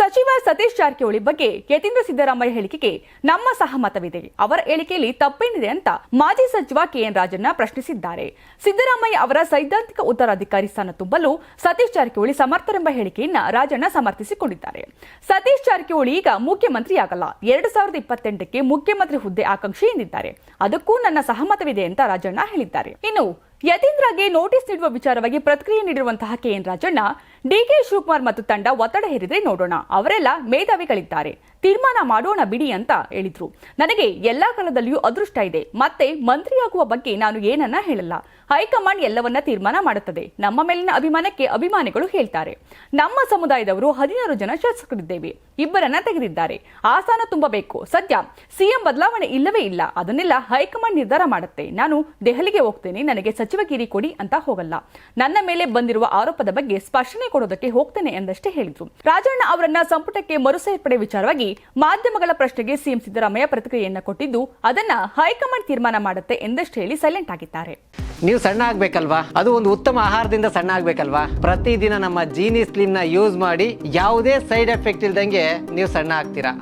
ಸಚಿವ ಸತೀಶ್ ಜಾರಕಿಹೊಳಿ ಬಗ್ಗೆ ಯತೀಂದ್ರ ಸಿದ್ದರಾಮಯ್ಯ ಹೇಳಿಕೆಗೆ ನಮ್ಮ ಸಹಮತವಿದೆ. ಅವರ ಹೇಳಿಕೆಯಲ್ಲಿ ತಪ್ಪೇನಿದೆ ಅಂತ ಮಾಜಿ ಸಚಿವ ಕೆಎನ್ ರಾಜಣ್ಣ ಪ್ರಶ್ನಿಸಿದ್ದಾರೆ. ಸಿದ್ದರಾಮಯ್ಯ ಅವರ ಸೈದ್ಧಾಂತಿಕ ಉತ್ತರಾಧಿಕಾರಿ ಸ್ಥಾನ ತುಂಬಲು ಸತೀಶ್ ಜಾರಕಿಹೊಳಿ ಸಮರ್ಥರೆಂಬ ಹೇಳಿಕೆಯನ್ನ ರಾಜಣ್ಣ ಸಮರ್ಥಿಸಿಕೊಂಡಿದ್ದಾರೆ. ಸತೀಶ್ ಜಾರಕಿಹೊಳಿ ಈಗ ಮುಖ್ಯಮಂತ್ರಿಯಾಗಲ್ಲ. ಎರಡು ಸಾವಿರದ ಇಪ್ಪತ್ತೆಂಟಕ್ಕೆ ಮುಖ್ಯಮಂತ್ರಿ ಹುದ್ದೆ ಆಕಾಂಕ್ಷಿ ಎಂದಿದ್ದಾರೆ. ಅದಕ್ಕೂ ನನ್ನ ಸಹಮತವಿದೆ ಅಂತ ರಾಜಣ್ಣ ಹೇಳಿದ್ದಾರೆ. ಇನ್ನು ಯತೀಂದ್ರಗೆ ನೋಟಿಸ್ ನೀಡುವ ವಿಚಾರವಾಗಿ ಪ್ರತಿಕ್ರಿಯೆ ನೀಡಿರುವಂತಹ K N Rajanna, D K Shivakumar ಮತ್ತು ತಂಡ ಒತ್ತಡ ಹೇರಿದ್ರೆ ನೋಡೋಣ. ಅವರೆಲ್ಲ ಮೇಧಾವಿಗಳಿದ್ದಾರೆ. ತೀರ್ಮಾನ ಮಾಡೋಣ ಬಿಡಿ ಅಂತ ಹೇಳಿದ್ರು. ನನಗೆ ಎಲ್ಲಾ ಕಾಲದಲ್ಲಿಯೂ ಅದೃಷ್ಟ ಇದೆ. ಮತ್ತೆ ಮಂತ್ರಿಯಾಗುವ ಬಗ್ಗೆ ನಾನು ಏನನ್ನ ಹೇಳಲ್ಲ. ಹೈಕಮಾಂಡ್ ಎಲ್ಲವನ್ನ ತೀರ್ಮಾನ ಮಾಡುತ್ತದೆ. ನಮ್ಮ ಮೇಲಿನ ಅಭಿಮಾನಕ್ಕೆ ಅಭಿಮಾನಿಗಳು ಹೇಳ್ತಾರೆ. ನಮ್ಮ ಸಮುದಾಯದವರು ಹದಿನಾರು ಜನ ಶಾಸಕರಿದ್ದೇವೆ. ಇಬ್ಬರನ್ನ ತೆಗೆದಿದ್ದಾರೆ. ಆಸನ ತುಂಬಬೇಕು. ಸದ್ಯ ಸಿಎಂ ಬದಲಾವಣೆ ಇಲ್ಲವೇ ಇಲ್ಲ. ಅದನ್ನೆಲ್ಲ ಹೈಕಮಾಂಡ್ ನಿರ್ಧಾರ ಮಾಡುತ್ತೆ. ನಾನು ದೆಹಲಿಗೆ ಹೋಗ್ತೇನೆ. ನನಗೆ ಸಚಿವಗಿರಿ ಕೊಡಿ ಅಂತ ಹೋಗಲ್ಲ. ನನ್ನ ಮೇಲೆ ಬಂದಿರುವ ಆರೋಪದ ಬಗ್ಗೆ ಸ್ಪಷ್ಟನೆ ಕೊಡೋದಕ್ಕೆ ಹೋಗ್ತೇನೆ ಎಂದಷ್ಟೇ ಹೇಳಿದ್ರು. ರಾಜಣ್ಣ ಅವರನ್ನ ಸಂಪುಟಕ್ಕೆ ಮರುಸೇರ್ಪಡೆ ವಿಚಾರವಾಗಿ ಮಾಧ್ಯಮಗಳ ಪ್ರಶ್ನೆಗೆ ಸಿಎಂ ಸಿದ್ದರಾಮಯ್ಯ ಪ್ರತಿಕ್ರಿಯೆಯನ್ನ ಕೊಟ್ಟಿದ್ದು ಅದನ್ನ ಹೈಕಮಾಂಡ್ ತೀರ್ಮಾನ ಮಾಡುತ್ತೆ ಎಂದಷ್ಟು ಹೇಳಿ ಸೈಲೆಂಟ್ ಆಗಿದ್ದಾರೆ. ನೀವು ಸಣ್ಣ ಆಗ್ಬೇಕಲ್ವಾ? ಅದು ಒಂದು ಉತ್ತಮ ಆಹಾರದಿಂದ ಸಣ್ಣ ಆಗ್ಬೇಕಲ್ವಾ? ಪ್ರತಿದಿನ ನಮ್ಮ ಜೀನಿ ಸ್ಲಿಮ್ನ ಯೂಸ್ ಮಾಡಿ ಯಾವುದೇ ಸೈಡ್ ಎಫೆಕ್ಟ್ ಇಲ್ದಂಗೆ ನೀವು ಸಣ್ಣ ಆಗ್ತೀರಾ?